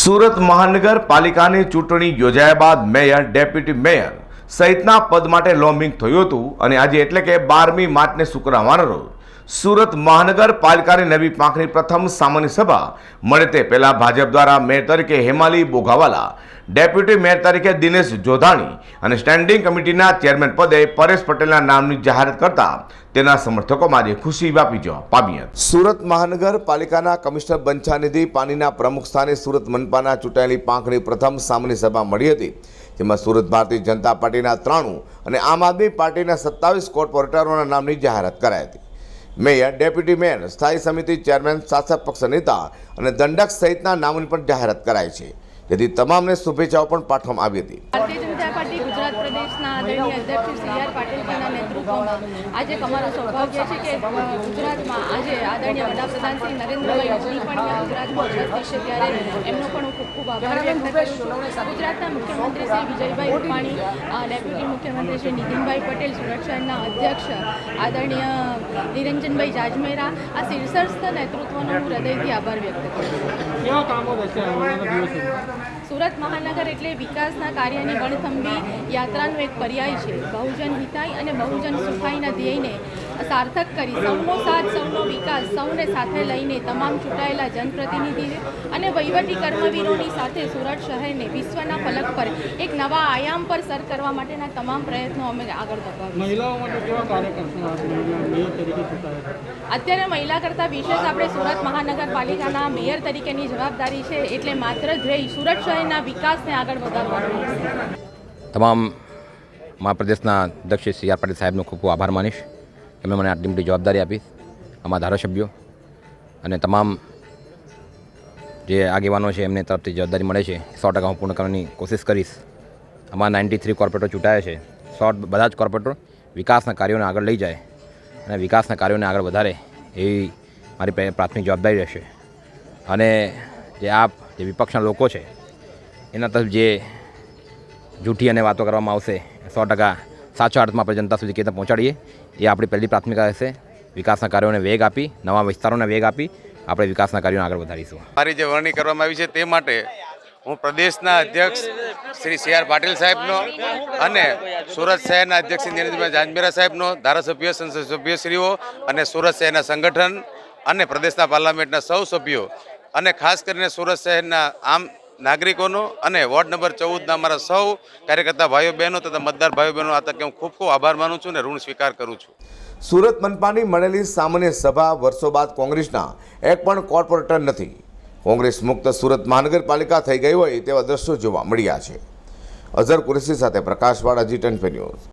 સુરત મહાનગરપાલિકાની ચૂંટણી યોજાયા બાદ મેયર, ડેપ્યુટી મેયર સહિતના પદ માટે લોમિંગ થયું હતું અને આજે એટલે કે બારમી માર્ચને શુક્રવાર રોજ સુરત મહાનગરપાલિકાની નવી પાંખની પ્રથમ સામાન્ય સભા મળે તે પહેલાં ભાજપ દ્વારા મેયર તરીકે હેમાલી બોઘાવાલા, ડેપ્યુટી મેયર તરીકે દિનેશ જોધાણી અને સ્ટેન્ડિંગ કમિટીના ચેરમેન પદે પરેશ પટેલના નામની જાહેરાત કરતા તેના સમર્થકોમાં આજે ખુશી વ્યાપી જવા પામી હતી. સુરત મહાનગરપાલિકાના કમિશનર બંછાનિધિ પાણીના પ્રમુખ સ્થાને સુરત મનપાના ચૂંટાયેલી પાંખની પ્રથમ સામાન્ય સભા મળી હતી, જેમાં સુરત ભારતીય જનતા પાર્ટીના ત્રાણું અને આમ આદમી પાર્ટીના સત્તાવીસ કોર્પોરેટરોના નામની જાહેરાત કરાઈ હતી. મેયર, ડેપ્યુટી મેયર, સ્થાયી સમિતિ ચેરમેન, શાસક પક્ષ નેતા અને દંડક સહિતના નામોની પણ જાહેરાત કરાઈ છે. જેથી તમામને શુભેચ્છાઓ પણ પાઠવવામાં આવી હતી. જનતા પાર્ટી ગુજરાત પ્રદેશના આદરણીય અધ્યક્ષ સી આર પાટીલજીના નેતૃત્વમાં આજે અમારું સૌભાગ્ય છે કે ગુજરાતમાં આજે આદરણીય વડાપ્રધાન શ્રી નરેન્દ્રભાઈ મોદી પણ ગુજરાતમાં ઉપસ્થિત છે ત્યારે એમનો પણ હું ખૂબ ખૂબ આભાર વ્યક્ત કરું છું. ગુજરાતના મુખ્યમંત્રી શ્રી વિજયભાઈ રૂપાણી ડેપ્યુટી મુખ્યમંત્રી શ્રી નીતિનભાઈ પટેલ સુરત શહેરના અધ્યક્ષ આદરણીય નિરંજનભાઈ જાજમેરા આ શીર્ષસ્થ નેતૃત્વનો હું હૃદયથી આભાર વ્યક્ત કરું છું. કેવા કામો થશે સુરત મહાનગર એટલે વિકાસના કાર્યની ગણથંભી યાત્રાનો એક પર્યાય છે. બહુજન હિતાય અને બહુજન સુખાઈના ધ્યેયને સાર્થક કરી સૌનો સાથ સૌનો વિકાસ સૌને સાથે લઈને તમામ ચૂંટાયેલા જનપ્રતિનિધિ અને વહીવટી કર્મવીરોની સાથે સુરત શહેરને વિશ્વના ફલક પર એક નવા આયામ પર સર કરવા માટેના તમામ પ્રયત્નો અમે આગળ ચૂંટાયા અત્યારે મહિલા કરતાં વિશેષ આપણે સુરત મહાનગરપાલિકાના મેયર તરીકેની જવાબદારી છે. એટલે માત્ર ધ્યેય સુરત શહેરના વિકાસને આગળ વધારવાનો છે. તમામ મા પ્રદેશના અધ્યક્ષ સી આર પાટીલ સાહેબનો ખૂબ ખૂબ આભાર માનીશ એમણે મને આટલી મોટી જવાબદારી આપી, અમારા ધારાસભ્યો અને તમામ જે આગેવાનો છે એમને તરફથી જવાબદારી મળે છે. સો ટકા હું પૂર્ણ કરવાની કોશિશ કરીશ. અમારા નાઇન્ટી થ્રી કોર્પોરેટર ચૂંટાયા છે. સો બધા જ કોર્પોરેટરો વિકાસના કાર્યોને આગળ લઈ જાય અને વિકાસના કાર્યોને આગળ વધારે એવી મારી પ્રાથમિક જવાબદારી રહેશે. અને જે આપ, જે વિપક્ષના લોકો છે, એના તરફ જે જૂઠી અને વાતો કરવામાં આવશે. સો ટકા સાચા અર્થમાં આપણે જનતા સુધી કેતા પહોંચાડીએ. એ આપણી પહેલી પ્રાથમિકતા હશે વિકાસના કાર્યોને વેગ આપી, નવા વિસ્તારોને વેગ આપી આપણે વિકાસના કાર્યોને આગળ વધારીશું. મારી જે વરણી કરવામાં આવી છે તે માટે હું પ્રદેશના અધ્યક્ષ શ્રી સી આર પાટીલ સાહેબનો અને સુરત શહેરના અધ્યક્ષ શ્રી નિરંજનભાઈ જાંજમેરા સાહેબનો, ધારાસભ્ય, સંસદ સભ્યશ્રીઓ અને સુરત શહેરના સંગઠન અને પ્રદેશના પાર્લામેન્ટના સૌ સભ્યો અને ખાસ કરીને સુરત શહેરના આમ નાગરિકોનો અને વોર્ડ નંબર ચૌદના અમારા સૌ કાર્યકર્તા ભાઈઓ બહેનો તથા મતદાર ભાઈઓ બહેનો, આ તકે હું ખૂબ ખૂબ આભાર માનું છું અને ઋણ સ્વીકાર કરું છું. સુરત મનપાની મળેલી સામાન્ય સભા વર્ષો બાદ કોંગ્રેસના એક પણ કોર્પોરેટર નથી. કોંગ્રેસ મુક્ત સુરત મહાનગરપાલિકા થઈ ગઈ હોય તેવા દ્રશ્યો જોવા મળ્યા છે. અઝર કુરેશી સાથે પ્રકાશવાળા જી ટેન ન્યૂઝ.